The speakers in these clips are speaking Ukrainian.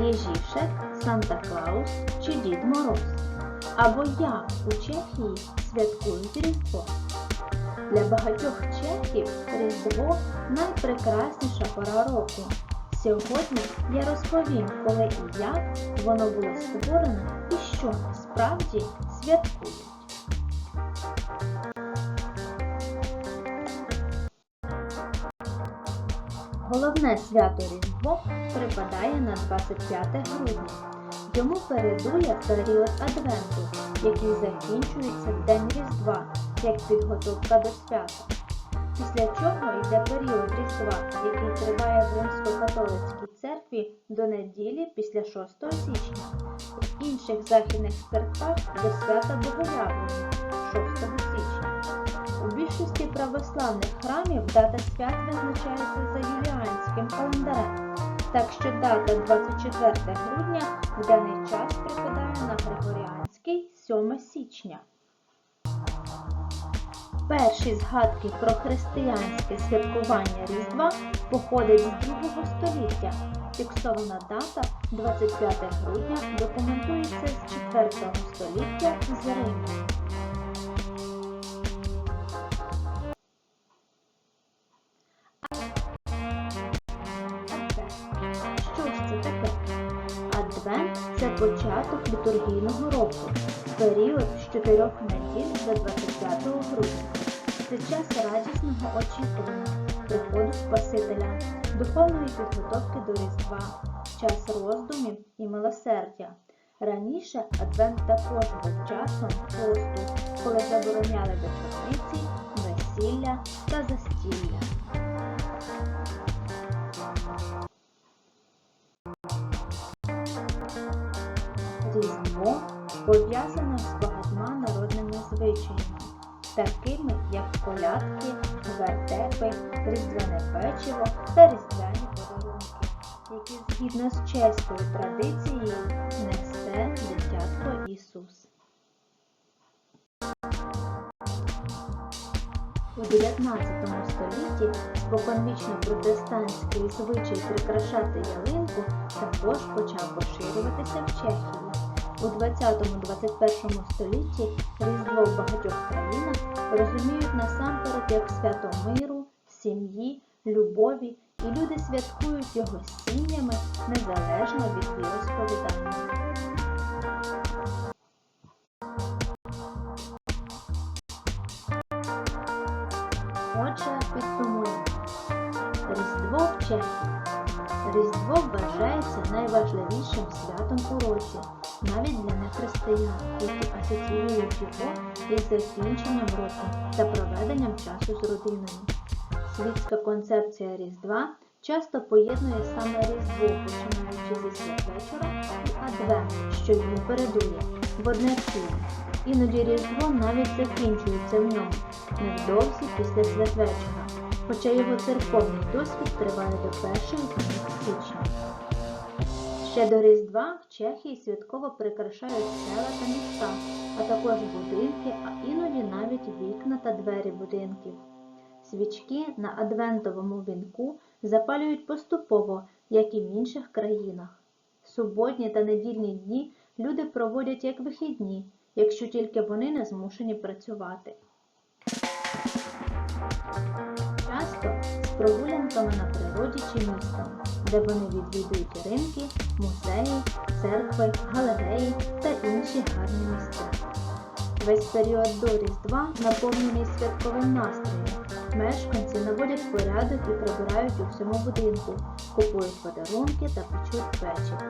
Єжішек, Санта Клаус чи Дід Мороз? Або як у Чехії святкують Різдво? Для багатьох чехів Різдво найпрекрасніша пора року. Сьогодні я розповім, коли і як воно було створено і що насправді святкують. Головне свято Різдво припадає на 25 грудня. Йому передує період Адвенту, який закінчується в День Різдва, як підготовка до свята. Після чого йде період Різдва, який триває в Римсько-католицькій церкві до неділі після 6 січня, в інших західних церквах до свята Богоявлення православних храмів дата свят визначається за юліанським календарем, так що дата 24 грудня в даний час припадає на Григоріанський 7 січня. Перші згадки про християнське святкування Різдва походять з 2 століття. Фіксована дата 25 грудня документується з 4 століття Адвент це початок літургійного року, період з 4 неділь до 25 грудня. Це час радісного очікування, приходу Спасителя, духовної підготовки до Різдва, час роздумів і милосердя. Раніше Адвент також був часом посту, коли забороняли вечорниці, весілля та застілля. Різдво пов'язано з багатьма народними звичаями, такими як колядки, вертепи, різдвяне печиво та різдвяні подарунки, які згідно з чеською традицією несе дитятко Ісус. У 19 столітті споконвічно протестантський звичай прикрашати ялинку також почав поширюватися в Чехії. У 20-21 столітті Різдво в багатьох країнах розуміють насамперед як свято миру, сім'ї, любові, і люди святкують його сім'ями незалежно від віросповідання. Отже, підсумуємо. Різдво в Чехії. Різдво вважається найважливішим святом у році, навіть для нехристиян, які асоціюють його із закінченням року та проведенням часу з родиною. Світська концепція Різдва часто поєднує саме Різдво, починаючи зі святвечора і Адвент, що йому передує, в одне ціле. Іноді Різдво навіть закінчується в ньому, невдовзі після святвечора, хоча його церковний досвід триває до першої січня. Ще до Різдва в Чехії святково прикрашають села та міста, а також будинки, а іноді навіть вікна та двері будинків. Свічки на адвентовому вінку запалюють поступово, як і в інших країнах. Суботні та недільні дні люди проводять як вихідні, якщо тільки вони не змушені працювати. Часто з прогулянками на природі чи містом, де вони відвідують ринки, музеї, церкви, галереї та інші гарні місця. Весь період до Різдва наповнений святковим настроєм. Мешканці наводять порядок і прибирають у всьому будинку, купують подарунки та печуть печиво.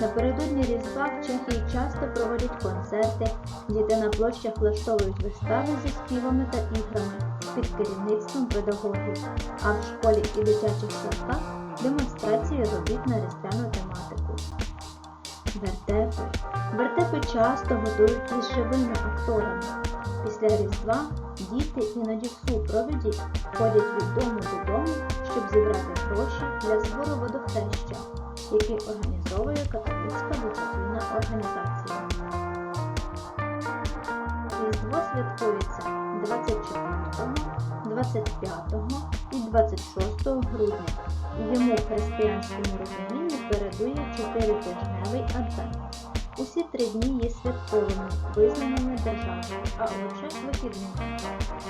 Напередодні Різдва в Чехії часто проводять концерти, діти на площах влаштовують вистави зі співами та іграми під керівництвом педагогів, а в школі і дитячих садках демонстрації робіт на різдвяну тематику. Вертепи. Вертепи часто готують із живими акторами. Після Різдва діти іноді в супровіді ходять від дому додому, щоб зібрати гроші для збору водохреща, який організовує католицька благодійна організація. Різдво святкується 24, 25 і 26 грудня. Йому християнському розумінні передує чотиритижневий адвент. Усі три дні є святковими, визнаними державою, а отже вихідними.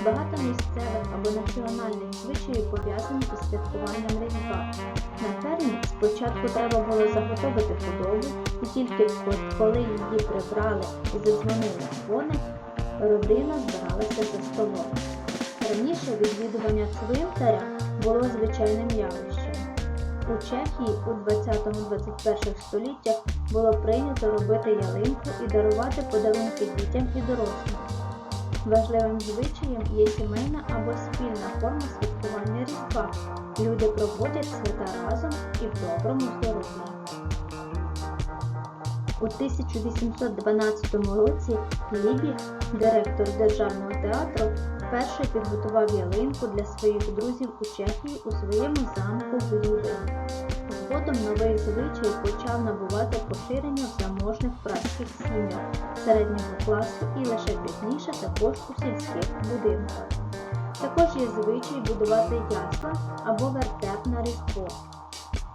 Багато місцевих або національних звичаїв пов'язані із святкуванням Різдва. На фермі спочатку треба було заготовити худобу, і тільки коли її прибрали і задзвонили дзвоник, родина збиралася за столом. Раніше відвідування цвинтаря було звичайним явищем. У Чехії у 20-21 століттях було прийнято робити ялинку і дарувати подарунки дітям і дорослим. Важливим звичаєм є сімейна або спільна форма святкування Різдва. Люди проводять свята разом і в доброму здоров'ї. У 1812 році Лібіг, директор Державного театру, вперше підготував ялинку для своїх друзів у Чехії у своєму замку Людині. Згодом новий звичай почав набувати поширення в заможних празьких сім'ях середнього класу і лише пізніше також у сільських будинках. Також є звичай будувати ясла або вертеп на Різдво.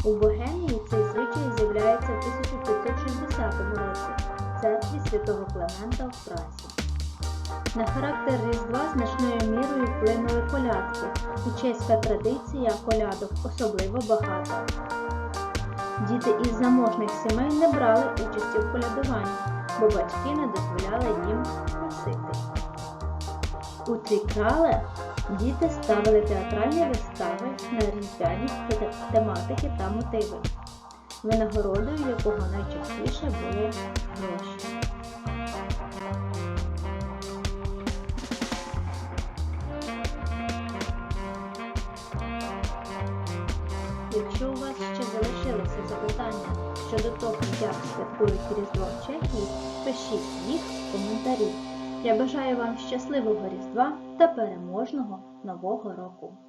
У Богемії цей звичай з'являється в 1560 році в церкві святого Клемента в Празі. На характер Різдва значною мірою вплинули колядки, і чеська традиція колядок особливо багата. Діти із заможних сімей не брали участі в колядуванні, бо батьки не дозволяли їм просити. У Трікрале діти ставили театральні вистави на різдвяні тематики та мотиви, винагородою якого найчастіше були Якщо у вас ще залишилися запитання щодо того, як святкують Різдво в Чехії, пишіть їх в коментарі. Я бажаю вам щасливого Різдва та переможного Нового року!